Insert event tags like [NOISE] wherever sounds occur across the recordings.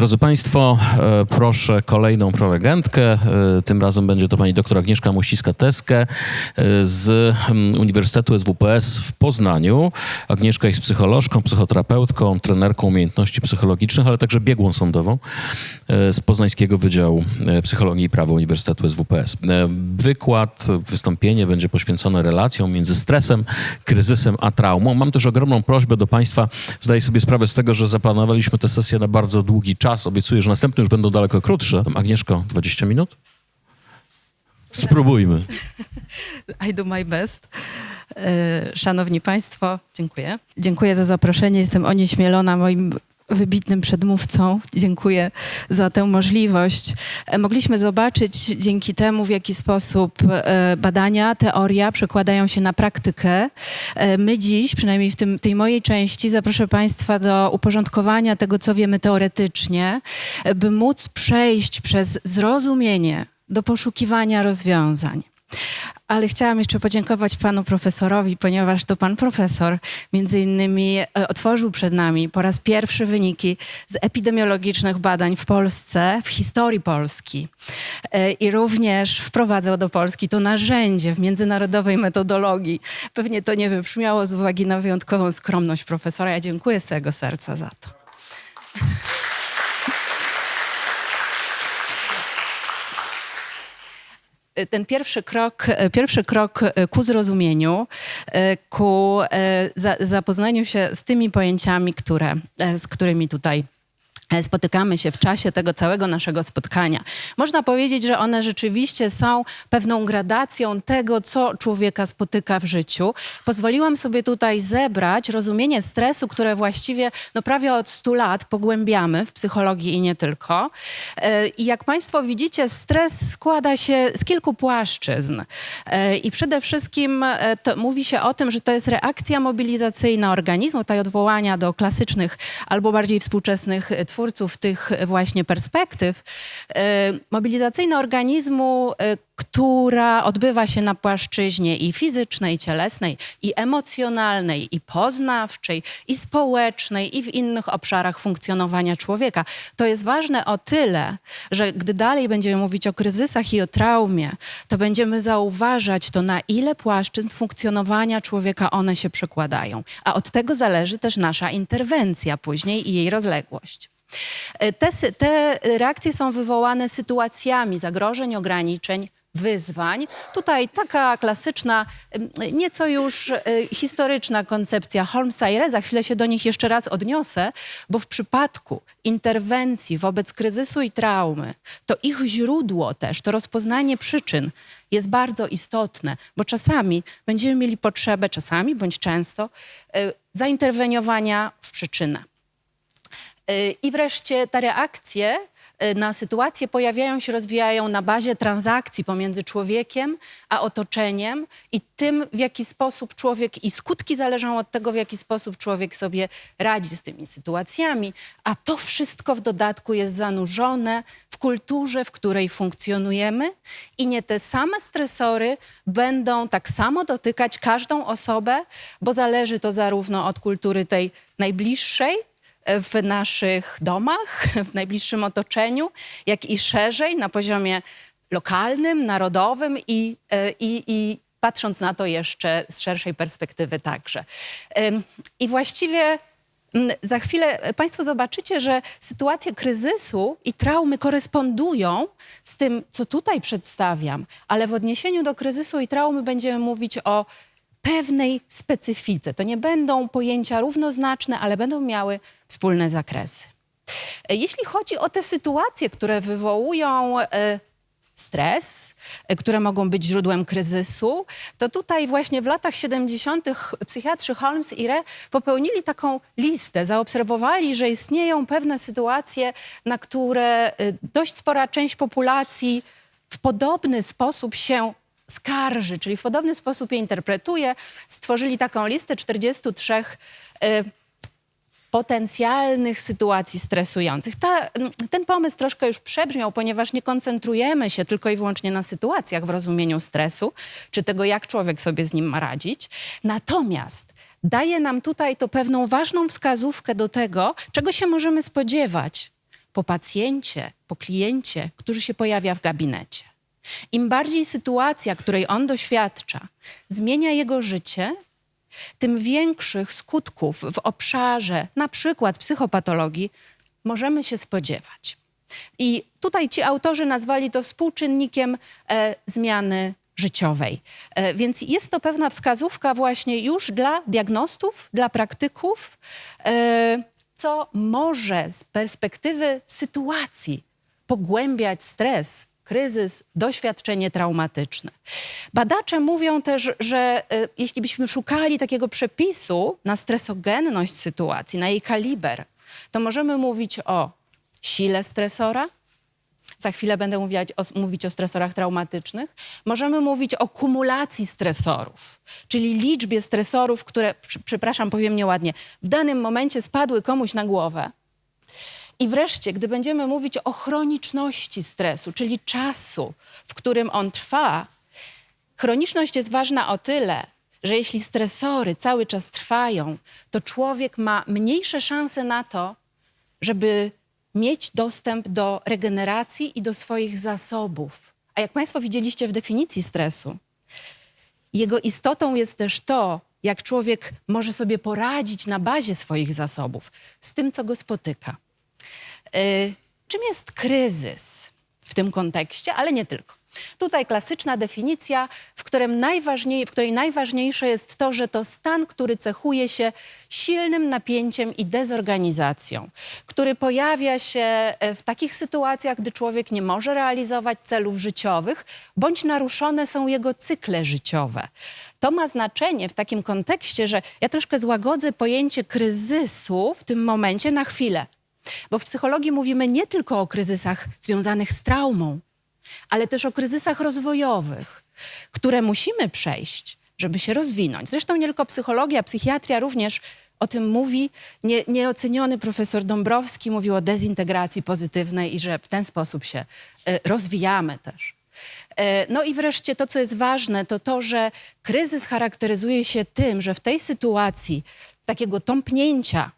Drodzy Państwo, e, proszę kolejną prelegentkę. E, Tym razem będzie to pani doktor Agnieszka Muściska-Teskę e, z mm, Uniwersytetu SWPS w Poznaniu. Agnieszka jest psycholożką, psychoterapeutką, trenerką umiejętności psychologicznych, ale także biegłą sądową z Poznańskiego Wydziału Psychologii i Prawa Uniwersytetu SWPS. Wykład, wystąpienie będzie poświęcone relacjom między stresem, kryzysem a traumą. Mam też ogromną prośbę do Państwa. Zdaję sobie sprawę z tego, że zaplanowaliśmy tę sesję na bardzo długi czas. Obiecuję, że następne już będą daleko krótsze. Agnieszko, 20 minut? Spróbujmy. [LAUGHS] I do my best. E, Szanowni Państwo, dziękuję. Dziękuję za zaproszenie. Jestem onieśmielona moim wybitnym przedmówcą. Dziękuję za tę możliwość. E, Mogliśmy zobaczyć dzięki temu, w jaki sposób e, badania, teoria przekładają się na praktykę. E, My dziś, przynajmniej w tym, tej mojej części, zaproszę Państwa do uporządkowania tego, co wiemy teoretycznie, by móc przejść przez zrozumienie do poszukiwania rozwiązań. Ale chciałam jeszcze podziękować panu profesorowi, ponieważ to pan profesor między innymi e, otworzył przed nami po raz pierwszy wyniki z epidemiologicznych badań w Polsce, w historii Polski. E, I również wprowadzał do Polski to narzędzie w międzynarodowej metodologii. Pewnie to nie wybrzmiało z uwagi na wyjątkową skromność profesora. Ja dziękuję z całego serca za to. Ten pierwszy krok, pierwszy krok ku zrozumieniu, ku za- zapoznaniu się z tymi pojęciami, które, z którymi tutaj spotykamy się w czasie tego całego naszego spotkania. Można powiedzieć, że one rzeczywiście są pewną gradacją tego, co człowieka spotyka w życiu. Pozwoliłam sobie tutaj zebrać rozumienie stresu, które właściwie no, prawie od 100 lat pogłębiamy w psychologii i nie tylko. E, I jak Państwo widzicie, stres składa się z kilku płaszczyzn. E, I przede wszystkim e, mówi się o tym, że to jest reakcja mobilizacyjna organizmu, tutaj odwołania do klasycznych albo bardziej współczesnych e, twórców tych właśnie perspektyw. E, Mobilizacyjna organizmu, e, która odbywa się na płaszczyźnie i fizycznej, i cielesnej, i emocjonalnej, i poznawczej, i społecznej, i w innych obszarach funkcjonowania człowieka. To jest ważne o tyle, że gdy dalej będziemy mówić o kryzysach i o traumie, to będziemy zauważać to, na ile płaszczyzn funkcjonowania człowieka one się przekładają. A od tego zależy też nasza interwencja później i jej rozległość. E, Te, te reakcje są wywołane sytuacjami zagrożeń, ograniczeń, wyzwań. Tutaj taka klasyczna, nieco już e, historyczna koncepcja Holmesa i Re. Za chwilę się do nich jeszcze raz odniosę, bo w przypadku interwencji wobec kryzysu i traumy, to ich źródło też, to rozpoznanie przyczyn jest bardzo istotne, bo czasami będziemy mieli potrzebę, czasami bądź często, e, zainterweniowania w przyczynę. Y, I wreszcie te reakcje y, na sytuację pojawiają się, rozwijają na bazie transakcji pomiędzy człowiekiem a otoczeniem i tym, w jaki sposób człowiek i skutki zależą od tego, w jaki sposób człowiek sobie radzi z tymi sytuacjami, a to wszystko w dodatku jest zanurzone w kulturze, w której funkcjonujemy. I nie te same stresory będą tak samo dotykać każdą osobę, bo zależy to zarówno od kultury tej najbliższej, w naszych domach, [LAUGHS] w najbliższym otoczeniu, jak i szerzej na poziomie lokalnym, narodowym i, e, i, i patrząc na to jeszcze z szerszej perspektywy także. I właściwie za chwilę Państwo zobaczycie, że sytuacje kryzysu i traumy korespondują z tym, co tutaj przedstawiam, ale w odniesieniu do kryzysu i traumy będziemy mówić o pewnej specyfice. To nie będą pojęcia równoznaczne, ale będą miały wspólne zakresy. E, Jeśli chodzi o te sytuacje, które wywołują e, stres, e, które mogą być źródłem kryzysu, to tutaj właśnie w latach 70. psychiatrzy Holmes i Re popełnili taką listę. Zaobserwowali, że istnieją pewne sytuacje, na które dość spora część populacji w podobny sposób się skarży, czyli w podobny sposób je interpretuje. Stworzyli taką listę 43 e, potencjalnych sytuacji stresujących. Ta, ten pomysł troszkę już przebrzmiał, ponieważ nie koncentrujemy się tylko i wyłącznie na sytuacjach w rozumieniu stresu, czy tego, jak człowiek sobie z nim ma radzić. Natomiast daje nam tutaj to pewną ważną wskazówkę do tego, czego się możemy spodziewać po pacjencie, po kliencie, który się pojawia w gabinecie. Im bardziej sytuacja, której on doświadcza, zmienia jego życie, tym większych skutków w obszarze na przykład psychopatologii możemy się spodziewać. I tutaj ci autorzy nazwali to współczynnikiem e, zmiany życiowej. E, więc jest to pewna wskazówka właśnie już dla diagnostów, dla praktyków, e, co może z perspektywy sytuacji pogłębiać stres, kryzys, doświadczenie traumatyczne. Badacze mówią też, że e, jeśli byśmy szukali takiego przepisu na stresogenność sytuacji, na jej kaliber, to możemy mówić o sile stresora, za chwilę będę mówić o, mówić o stresorach traumatycznych. Możemy mówić o kumulacji stresorów, czyli liczbie stresorów, które, przepraszam, powiem nieładnie, w danym momencie spadły komuś na głowę. I wreszcie, gdy będziemy mówić o chroniczności stresu, czyli czasu, w którym on trwa, chroniczność jest ważna o tyle, że jeśli stresory cały czas trwają, to człowiek ma mniejsze szanse na to, żeby mieć dostęp do regeneracji i do swoich zasobów. A jak Państwo widzieliście w definicji stresu, jego istotą jest też to, jak człowiek może sobie poradzić na bazie swoich zasobów z tym, co go spotyka. Y, czym jest kryzys w tym kontekście, ale nie tylko? Tutaj klasyczna definicja, w, którym najważniej, w której najważniejsze jest to, że to stan, który cechuje się silnym napięciem i dezorganizacją, który pojawia się e, w takich sytuacjach, gdy człowiek nie może realizować celów życiowych, bądź naruszone są jego cykle życiowe. To ma znaczenie w takim kontekście, że ja troszkę złagodzę pojęcie kryzysu w tym momencie na chwilę. Bo w psychologii mówimy nie tylko o kryzysach związanych z traumą, ale też o kryzysach rozwojowych, które musimy przejść, żeby się rozwinąć. Zresztą nie tylko psychologia, psychiatria również o tym mówi. Nie, nieoceniony profesor Dąbrowski mówił o dezintegracji pozytywnej i że w ten sposób się e, rozwijamy też. E, No i wreszcie to, co jest ważne, to to, że kryzys charakteryzuje się tym, że w tej sytuacji takiego tąpnięcia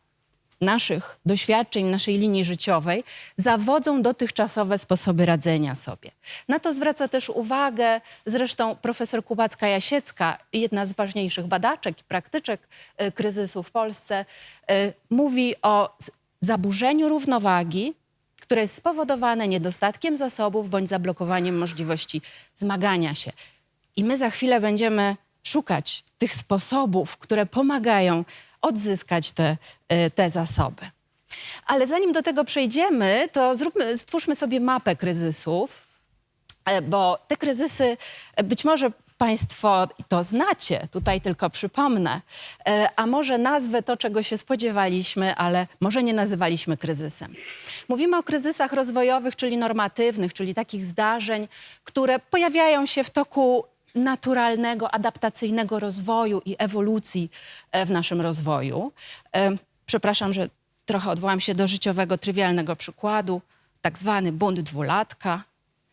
naszych doświadczeń, naszej linii życiowej, zawodzą dotychczasowe sposoby radzenia sobie. Na to zwraca też uwagę zresztą profesor Kubacka-Jasiecka, jedna z ważniejszych badaczek i praktyczek e, kryzysu w Polsce, e, mówi o zaburzeniu równowagi, które jest spowodowane niedostatkiem zasobów bądź zablokowaniem możliwości zmagania się. I my za chwilę będziemy szukać tych sposobów, które pomagają odzyskać te, e, te zasoby. Ale zanim do tego przejdziemy, to zróbmy, stwórzmy sobie mapę kryzysów, e, bo te kryzysy e, być może Państwo to znacie, tutaj tylko przypomnę, a może nazwę to, czego się spodziewaliśmy, ale może nie nazywaliśmy kryzysem. Mówimy o kryzysach rozwojowych, czyli normatywnych, czyli takich zdarzeń, które pojawiają się w toku naturalnego, adaptacyjnego rozwoju i ewolucji e, w naszym rozwoju. E, Przepraszam, że trochę odwołam się do życiowego, trywialnego przykładu, tak zwany bunt dwulatka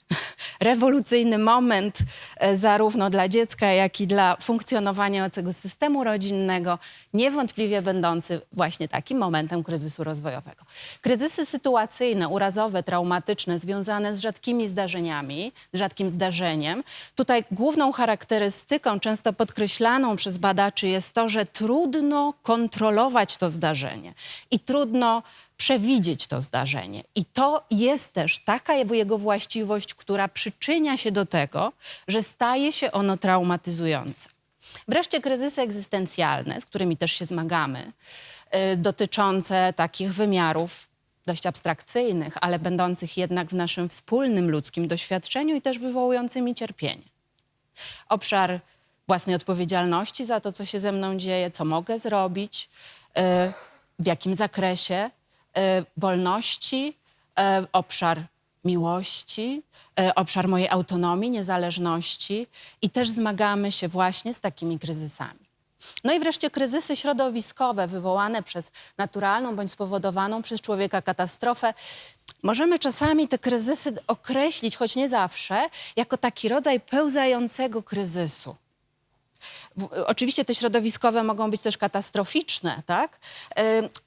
[LAUGHS] rewolucyjny moment e, zarówno dla dziecka, jak i dla funkcjonowania całego systemu rodzinnego, niewątpliwie będący właśnie takim momentem kryzysu rozwojowego. Kryzysy sytuacyjne, urazowe, traumatyczne, związane z rzadkimi zdarzeniami, rzadkim zdarzeniem. Tutaj główną charakterystyką, często podkreślaną przez badaczy, jest to, że trudno kontrolować to zdarzenie i trudno przewidzieć to zdarzenie. I to jest też taka jego właściwość, która przyczynia się do tego, że staje się ono traumatyzujące. Wreszcie kryzysy egzystencjalne, z którymi też się zmagamy, y, dotyczące takich wymiarów dość abstrakcyjnych, ale będących jednak w naszym wspólnym ludzkim doświadczeniu i też wywołującymi cierpienie obszar własnej odpowiedzialności za to, co się ze mną dzieje, co mogę zrobić, e, w jakim zakresie, wolności, e, obszar miłości, e, obszar mojej autonomii, niezależności i też zmagamy się właśnie z takimi kryzysami. No i wreszcie kryzysy środowiskowe wywołane przez naturalną bądź spowodowaną przez człowieka katastrofę. Możemy czasami te kryzysy określić, choć nie zawsze, jako taki rodzaj pełzającego kryzysu. Oczywiście te środowiskowe mogą być też katastroficzne, tak?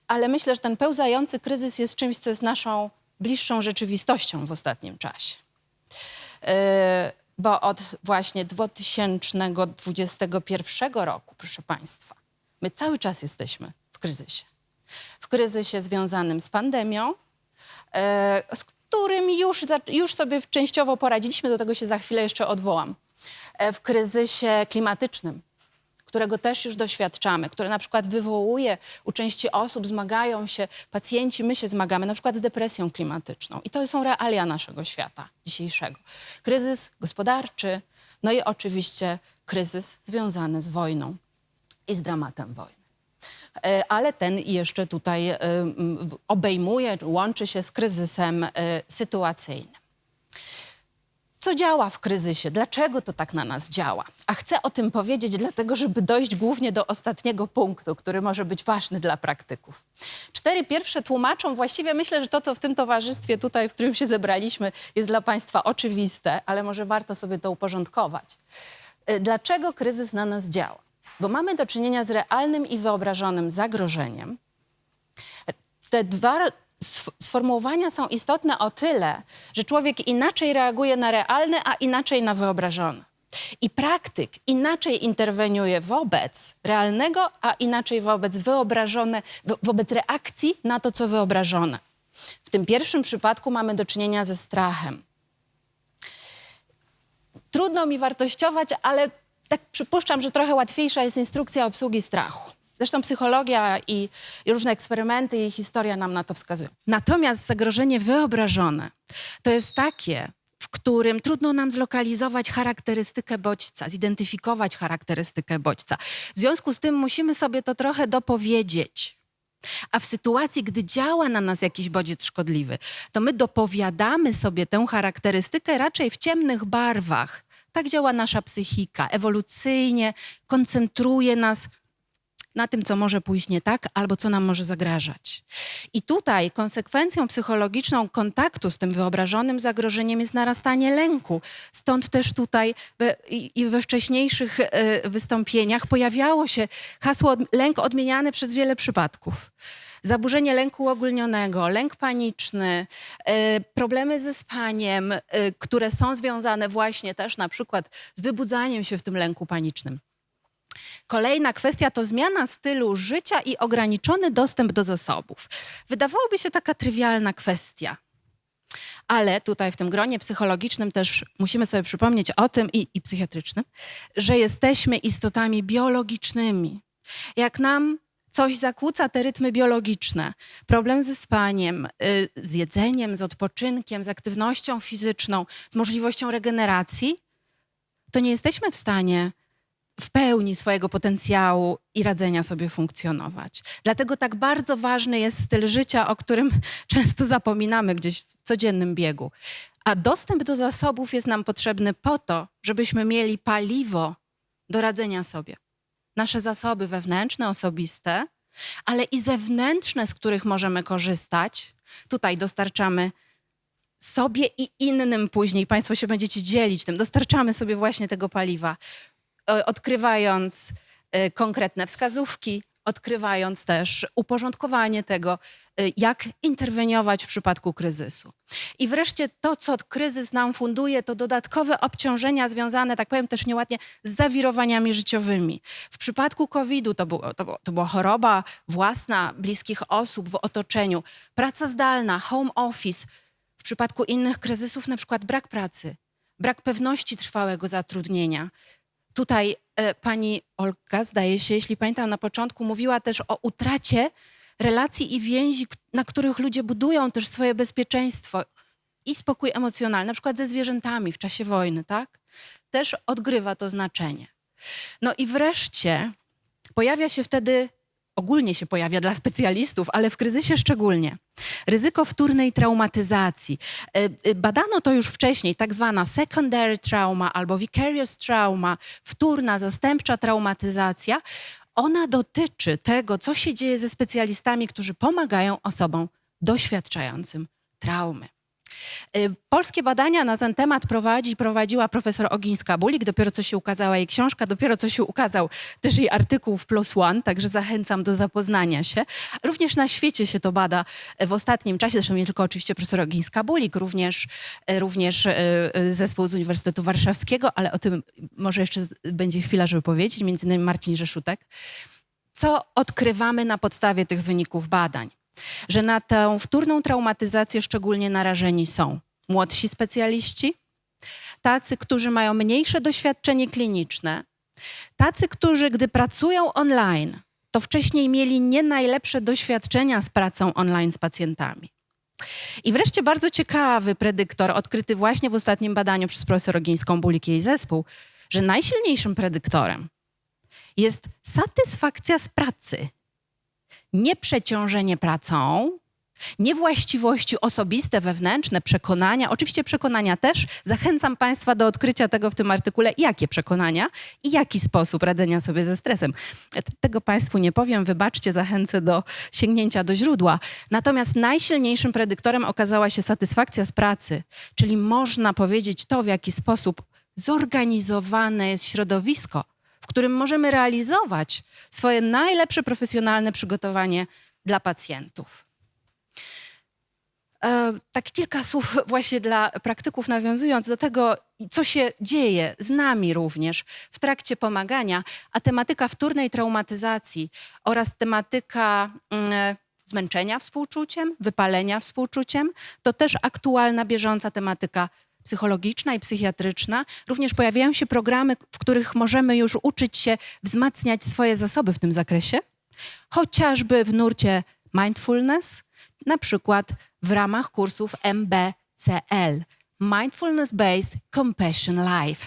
Ale myślę, że ten pełzający kryzys jest czymś, co jest naszą bliższą rzeczywistością w ostatnim czasie. E, Bo od właśnie 2021 roku, proszę Państwa, my cały czas jesteśmy w kryzysie. W kryzysie związanym z pandemią, e, z którym już, już sobie częściowo poradziliśmy, do tego się za chwilę jeszcze odwołam. E, W kryzysie klimatycznym, którego też już doświadczamy, które na przykład wywołuje u części osób, zmagają się, pacjenci, my się zmagamy na przykład z depresją klimatyczną. I to są realia naszego świata dzisiejszego. Kryzys gospodarczy, no i oczywiście kryzys związany z wojną i z dramatem wojny. E, Ale ten jeszcze tutaj e, obejmuje, łączy się z kryzysem e, sytuacyjnym co działa w kryzysie, dlaczego to tak na nas działa. A chcę o tym powiedzieć, dlatego, żeby dojść głównie do ostatniego punktu, który może być ważny dla praktyków. Cztery pierwsze tłumaczą, właściwie myślę, że to, co w tym towarzystwie tutaj, w którym się zebraliśmy, jest dla Państwa oczywiste, ale może warto sobie to uporządkować. Y, Dlaczego kryzys na nas działa? Bo mamy do czynienia z realnym i wyobrażonym zagrożeniem, te dwa sformułowania są istotne o tyle, że człowiek inaczej reaguje na realne, a inaczej na wyobrażone. I praktyk inaczej interweniuje wobec realnego, a inaczej wobec wyobrażone, wo- wobec reakcji na to, co wyobrażone. W tym pierwszym przypadku mamy do czynienia ze strachem. Trudno mi wartościować, ale tak przypuszczam, że trochę łatwiejsza jest instrukcja obsługi strachu. Zresztą psychologia i, różne eksperymenty i historia nam na to wskazują. Natomiast zagrożenie wyobrażone to jest takie, w którym trudno nam zlokalizować charakterystykę bodźca, zidentyfikować charakterystykę bodźca. W związku z tym musimy sobie to trochę dopowiedzieć. A w sytuacji, gdy działa na nas jakiś bodziec szkodliwy, to my dopowiadamy sobie tę charakterystykę raczej w ciemnych barwach. Tak działa nasza psychika. Ewolucyjnie koncentruje nas na tym, co może pójść nie tak, albo co nam może zagrażać. I tutaj konsekwencją psychologiczną kontaktu z tym wyobrażonym zagrożeniem jest narastanie lęku. Stąd też tutaj we, i, we wcześniejszych e, wystąpieniach pojawiało się hasło lęk odmieniane przez wiele przypadków. Zaburzenie lęku uogólnionego, lęk paniczny, e, problemy ze spaniem, e, które są związane właśnie też na przykład z wybudzaniem się w tym lęku panicznym. Kolejna kwestia to zmiana stylu życia i ograniczony dostęp do zasobów. Wydawałoby się taka trywialna kwestia. Ale tutaj w tym gronie psychologicznym też musimy sobie przypomnieć o tym i, i psychiatrycznym, że jesteśmy istotami biologicznymi. Jak nam coś zakłóca te rytmy biologiczne, problem ze spaniem, y, z jedzeniem, z odpoczynkiem, z aktywnością fizyczną, z możliwością regeneracji, to nie jesteśmy w stanie w pełni swojego potencjału i radzenia sobie funkcjonować. Dlatego tak bardzo ważny jest styl życia, o którym [LAUGHS] często zapominamy gdzieś w codziennym biegu. A dostęp do zasobów jest nam potrzebny po to, żebyśmy mieli paliwo do radzenia sobie. Nasze zasoby wewnętrzne, osobiste, ale i zewnętrzne, z których możemy korzystać. Tutaj dostarczamy sobie i innym później. Państwo się będziecie dzielić tym. Dostarczamy sobie właśnie tego paliwa, odkrywając e, konkretne wskazówki, odkrywając też uporządkowanie tego, e, jak interweniować w przypadku kryzysu. I wreszcie to, co kryzys nam funduje, to dodatkowe obciążenia związane, tak powiem też nieładnie, z zawirowaniami życiowymi. W przypadku COVID-u to, było, to, było, to była choroba własna, bliskich osób w otoczeniu, praca zdalna, home office. W przypadku innych kryzysów, na przykład brak pracy, brak pewności trwałego zatrudnienia. Tutaj e, pani Olga, zdaje się, jeśli pamiętam, na początku mówiła też o utracie relacji i więzi, na których ludzie budują też swoje bezpieczeństwo i spokój emocjonalny, na przykład ze zwierzętami w czasie wojny, tak? Też odgrywa to znaczenie. No i wreszcie pojawia się wtedy, ogólnie się pojawia dla specjalistów, ale w kryzysie szczególnie, ryzyko wtórnej traumatyzacji. E, e, Badano to już wcześniej, tak zwana secondary trauma albo vicarious trauma, wtórna, zastępcza traumatyzacja. Ona dotyczy tego, co się dzieje ze specjalistami, którzy pomagają osobom doświadczającym traumy. Y, Polskie badania na ten temat prowadzi, prowadziła profesor Ogińska-Bulik. Dopiero co się ukazała jej książka, dopiero co się ukazał też jej artykuł w PLOS ONE, także zachęcam do zapoznania się. Również na świecie się to bada y, w ostatnim czasie, zresztą nie tylko oczywiście profesor Ogińska-Bulik, również, y, również y, y, zespół z Uniwersytetu Warszawskiego, ale o tym może jeszcze będzie chwila, żeby powiedzieć, między innymi Marcin Rzeszutek. Co odkrywamy na podstawie tych wyników badań? Że na tę wtórną traumatyzację szczególnie narażeni są młodsi specjaliści, tacy, którzy mają mniejsze doświadczenie kliniczne, tacy, którzy gdy pracują online, to wcześniej mieli nie najlepsze doświadczenia z pracą online z pacjentami. I wreszcie bardzo ciekawy predyktor, odkryty właśnie w ostatnim badaniu przez profesor Ogińską Bulik i jej zespół, że najsilniejszym predyktorem jest satysfakcja z pracy. Nie przeciążenie pracą, nie właściwości osobiste, wewnętrzne, przekonania. Oczywiście przekonania też. Zachęcam Państwa do odkrycia tego w tym artykule, jakie przekonania i jaki sposób radzenia sobie ze stresem. T- Tego Państwu nie powiem, wybaczcie, zachęcę do sięgnięcia do źródła. Natomiast najsilniejszym predyktorem okazała się satysfakcja z pracy, czyli można powiedzieć to, w jaki sposób zorganizowane jest środowisko, którym możemy realizować swoje najlepsze profesjonalne przygotowanie dla pacjentów. E, tak kilka słów właśnie dla praktyków, nawiązując do tego, co się dzieje z nami również w trakcie pomagania, a tematyka wtórnej traumatyzacji oraz tematyka mm, zmęczenia współczuciem, wypalenia współczuciem, to też aktualna, bieżąca tematyka psychologiczna i psychiatryczna. Również pojawiają się programy, w których możemy już uczyć się wzmacniać swoje zasoby w tym zakresie, chociażby w nurcie mindfulness, na przykład w ramach kursów MBCL Mindfulness Based Compassion Life.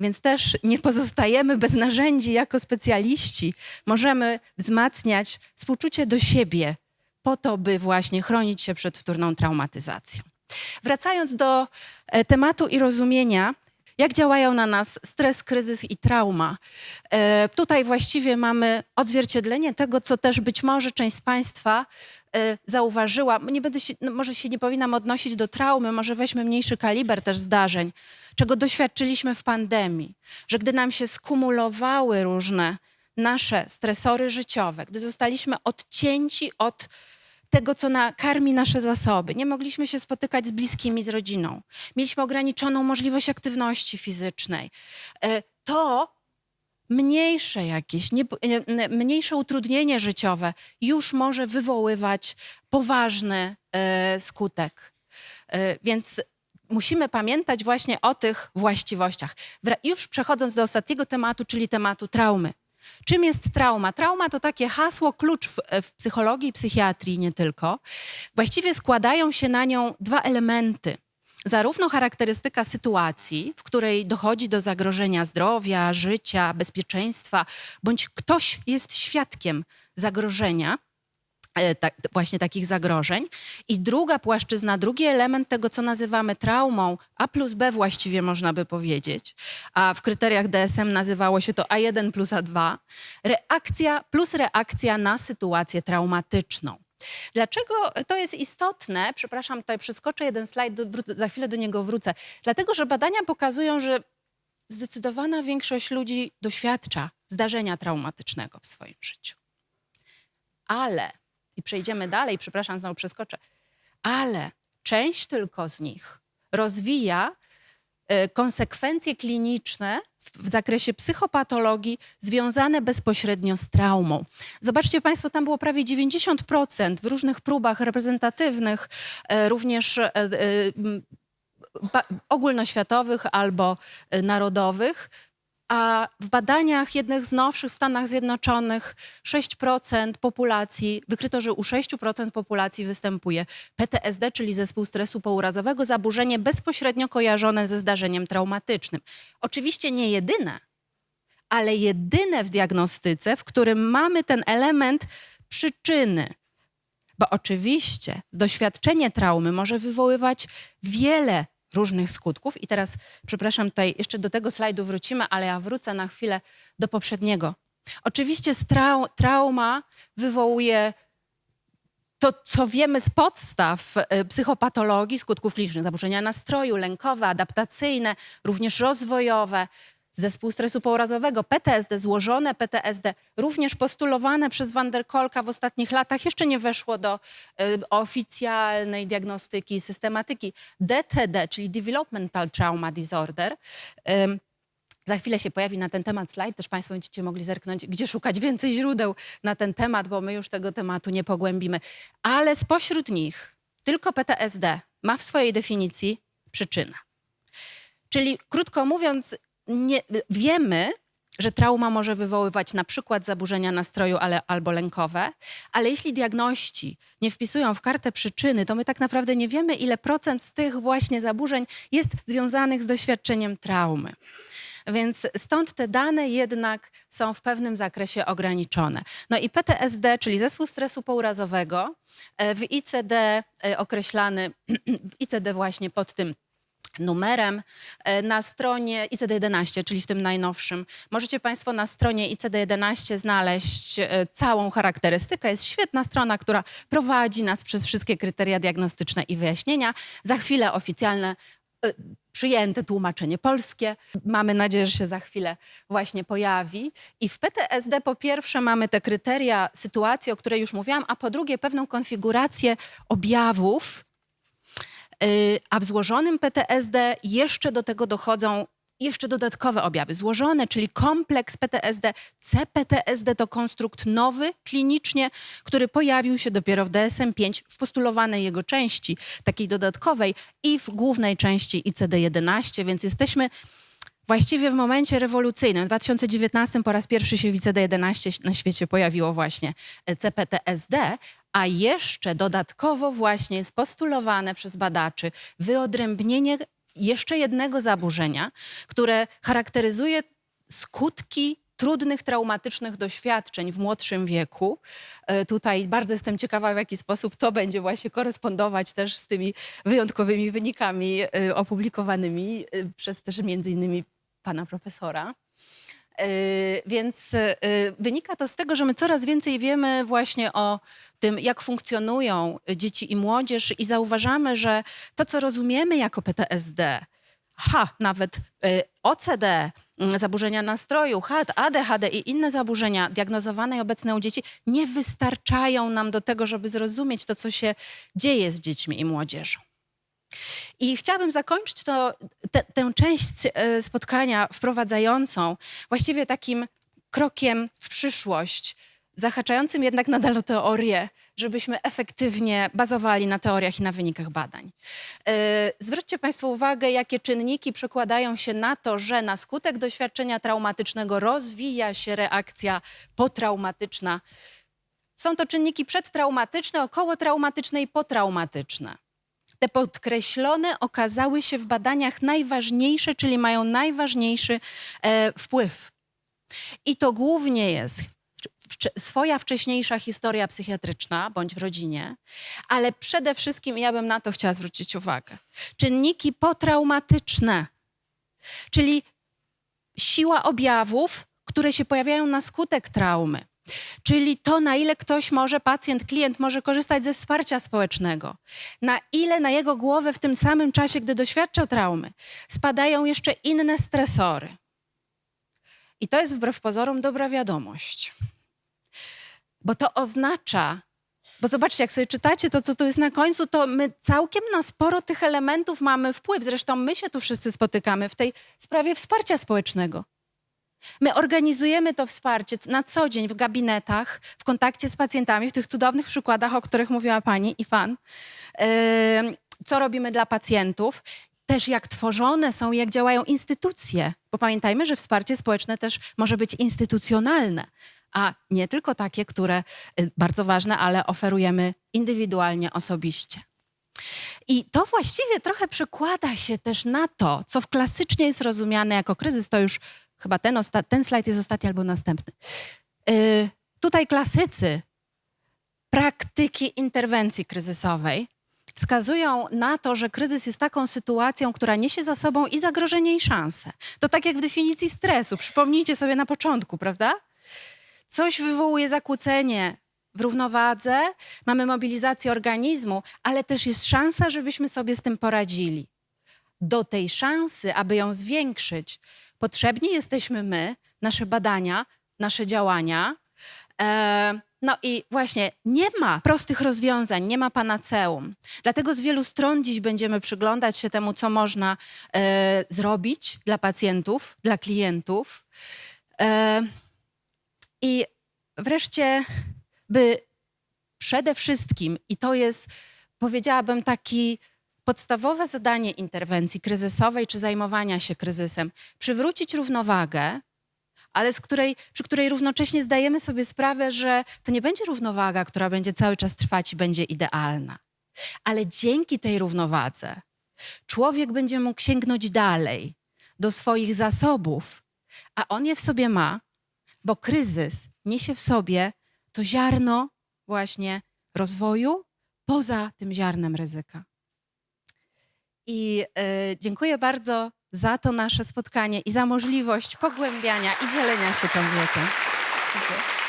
Więc też nie pozostajemy bez narzędzi jako specjaliści. Możemy wzmacniać współczucie do siebie po to, by właśnie chronić się przed wtórną traumatyzacją. Wracając do e, tematu i rozumienia, jak działają na nas stres, kryzys i trauma. E, tutaj właściwie mamy odzwierciedlenie tego, co też być może część z Państwa e, zauważyła. Nie będę się, no może się nie powinnam odnosić do traumy, może weźmy mniejszy kaliber też zdarzeń, czego doświadczyliśmy w pandemii, że gdy nam się skumulowały różne nasze stresory życiowe, gdy zostaliśmy odcięci od tego, co nakarmi nasze zasoby. Nie mogliśmy się spotykać z bliskimi, z rodziną. Mieliśmy ograniczoną możliwość aktywności fizycznej. E, To mniejsze jakieś, nie, e, mniejsze utrudnienie życiowe już może wywoływać poważny e, skutek. Więc musimy pamiętać właśnie o tych właściwościach. Już przechodząc do ostatniego tematu, czyli tematu traumy. Czym jest trauma? Trauma to takie hasło, klucz w, w psychologii i psychiatrii, nie tylko. Właściwie składają się na nią dwa elementy. Zarówno charakterystyka sytuacji, w której dochodzi do zagrożenia zdrowia, życia, bezpieczeństwa, bądź ktoś jest świadkiem zagrożenia, tak, właśnie takich zagrożeń. I druga płaszczyzna, drugi element tego, co nazywamy traumą, A plus B właściwie można by powiedzieć, a w kryteriach DSM nazywało się to A1 plus A2, reakcja plus reakcja na sytuację traumatyczną. Dlaczego to jest istotne? Przepraszam, tutaj przeskoczę jeden slajd, do- za chwilę do niego wrócę. Dlatego, że badania pokazują, że zdecydowana większość ludzi doświadcza zdarzenia traumatycznego w swoim życiu. Ale, i przejdziemy dalej, przepraszam, znowu przeskoczę, ale część tylko z nich rozwija e, konsekwencje kliniczne w, zakresie psychopatologii związane bezpośrednio z traumą. Zobaczcie Państwo, tam było prawie 90% w różnych próbach reprezentatywnych, e, również e, ogólnoświatowych albo narodowych. A w badaniach jednych z nowszych w Stanach Zjednoczonych 6% populacji, wykryto, że u 6% populacji występuje PTSD, czyli zespół stresu pourazowego, zaburzenie bezpośrednio kojarzone ze zdarzeniem traumatycznym. Oczywiście nie jedyne, ale jedyne w diagnostyce, w którym mamy ten element przyczyny. Bo oczywiście doświadczenie traumy może wywoływać wiele różnych skutków. I teraz, przepraszam, tutaj jeszcze do tego slajdu wrócimy, ale ja wrócę na chwilę do poprzedniego. Oczywiście strau- trauma wywołuje to, co wiemy z podstaw e, psychopatologii, skutków licznych, zaburzenia nastroju, lękowe, adaptacyjne, również rozwojowe, zespół stresu pourazowego, PTSD, złożone PTSD, również postulowane przez Van der Kolka w ostatnich latach, jeszcze nie weszło do y, oficjalnej diagnostyki systematyki. DTD, czyli Developmental Trauma Disorder, ym, za chwilę się pojawi na ten temat slajd, też Państwo będziecie mogli zerknąć, gdzie szukać więcej źródeł na ten temat, bo my już tego tematu nie pogłębimy. Ale spośród nich tylko PTSD ma w swojej definicji przyczynę. Czyli krótko mówiąc, nie, wiemy, że trauma może wywoływać na przykład zaburzenia nastroju ale, albo lękowe, ale jeśli diagności nie wpisują w kartę przyczyny, to my tak naprawdę nie wiemy, ile procent z tych właśnie zaburzeń jest związanych z doświadczeniem traumy. Więc stąd te dane jednak są w pewnym zakresie ograniczone. No i PTSD, czyli zespół stresu pourazowego, e, w ICD e, określany, [CLEARS THROAT] w ICD właśnie pod tym numerem e, na stronie ICD-11, czyli w tym najnowszym. Możecie Państwo na stronie ICD-11 znaleźć e, całą charakterystykę. Jest świetna strona, która prowadzi nas przez wszystkie kryteria diagnostyczne i wyjaśnienia. Za chwilę oficjalne e, przyjęte tłumaczenie polskie. Mamy nadzieję, że się za chwilę właśnie pojawi. I w PTSD po pierwsze mamy te kryteria sytuacji, o której już mówiłam, a po drugie pewną konfigurację objawów, a w złożonym PTSD jeszcze do tego dochodzą jeszcze dodatkowe objawy. Złożone, czyli kompleks PTSD, CPTSD to konstrukt nowy klinicznie, który pojawił się dopiero w DSM-5 w postulowanej jego części, takiej dodatkowej i w głównej części ICD-11, więc jesteśmy właściwie w momencie rewolucyjnym. W 2019 po raz pierwszy się w ICD-11 na świecie pojawiło właśnie CPTSD, a jeszcze dodatkowo właśnie jest postulowane przez badaczy wyodrębnienie jeszcze jednego zaburzenia, które charakteryzuje skutki trudnych, traumatycznych doświadczeń w młodszym wieku. E, Tutaj bardzo jestem ciekawa, w jaki sposób to będzie właśnie korespondować też z tymi wyjątkowymi wynikami e, opublikowanymi e, przez też między innymi pana profesora. Yy, Więc yy, wynika to z tego, że my coraz więcej wiemy właśnie o tym, jak funkcjonują dzieci i młodzież, i zauważamy, że to, co rozumiemy jako PTSD, ha, nawet yy, OCD, mm, zaburzenia nastroju, HAD, ADHD i inne zaburzenia diagnozowane i obecne u dzieci, nie wystarczają nam do tego, żeby zrozumieć to, co się dzieje z dziećmi i młodzieżą. I chciałabym zakończyć to, te, tę część e, spotkania wprowadzającą właściwie takim krokiem w przyszłość, zahaczającym jednak nadal o teorię, żebyśmy efektywnie bazowali na teoriach i na wynikach badań. E, Zwróćcie Państwo uwagę, jakie czynniki przekładają się na to, że na skutek doświadczenia traumatycznego rozwija się reakcja potraumatyczna. Są to czynniki przedtraumatyczne, okołotraumatyczne i potraumatyczne te podkreślone okazały się w badaniach najważniejsze, czyli mają najważniejszy e, wpływ. I to głównie jest swoja wcześniejsza historia psychiatryczna bądź w rodzinie, ale przede wszystkim ja bym na to chciała zwrócić uwagę. Czynniki potraumatyczne, czyli siła objawów, które się pojawiają na skutek traumy. Czyli to, na ile ktoś może, pacjent, klient może korzystać ze wsparcia społecznego, na ile na jego głowę w tym samym czasie, gdy doświadcza traumy, spadają jeszcze inne stresory. I to jest wbrew pozorom dobra wiadomość. Bo to oznacza, bo zobaczcie, jak sobie czytacie to, co tu jest na końcu, to my całkiem na sporo tych elementów mamy wpływ. Zresztą my się tu wszyscy spotykamy w tej sprawie wsparcia społecznego. My organizujemy to wsparcie na co dzień w gabinetach, w kontakcie z pacjentami, w tych cudownych przykładach, o których mówiła pani i fan. Co robimy dla pacjentów? Też jak tworzone są, jak działają instytucje. Bo pamiętajmy, że wsparcie społeczne też może być instytucjonalne, a nie tylko takie, które y, bardzo ważne, ale oferujemy indywidualnie, osobiście. I to właściwie trochę przekłada się też na to, co w klasycznie jest rozumiane jako kryzys. To już chyba ten, osta- ten slajd jest ostatni albo następny. Yy, tutaj klasycy praktyki interwencji kryzysowej wskazują na to, że kryzys jest taką sytuacją, która niesie za sobą i zagrożenie, i szanse. To tak jak w definicji stresu. Przypomnijcie sobie na początku, prawda? Coś wywołuje zakłócenie w równowadze, mamy mobilizację organizmu, ale też jest szansa, żebyśmy sobie z tym poradzili. Do tej szansy, aby ją zwiększyć, potrzebni jesteśmy my, nasze badania, nasze działania. E, no i właśnie nie ma prostych rozwiązań, nie ma panaceum. Dlatego z wielu stron dziś będziemy przyglądać się temu, co można e, zrobić dla pacjentów, dla klientów. E, I wreszcie, by przede wszystkim, i to jest, powiedziałabym, taki podstawowe zadanie interwencji kryzysowej czy zajmowania się kryzysem, przywrócić równowagę, ale z której, przy której równocześnie zdajemy sobie sprawę, że to nie będzie równowaga, która będzie cały czas trwać i będzie idealna. Ale dzięki tej równowadze człowiek będzie mógł sięgnąć dalej do swoich zasobów, a on je w sobie ma, bo kryzys niesie w sobie to ziarno właśnie rozwoju poza tym ziarnem ryzyka. I y, dziękuję bardzo za to nasze spotkanie i za możliwość pogłębiania i dzielenia się tą wiedzą. Dziękuję.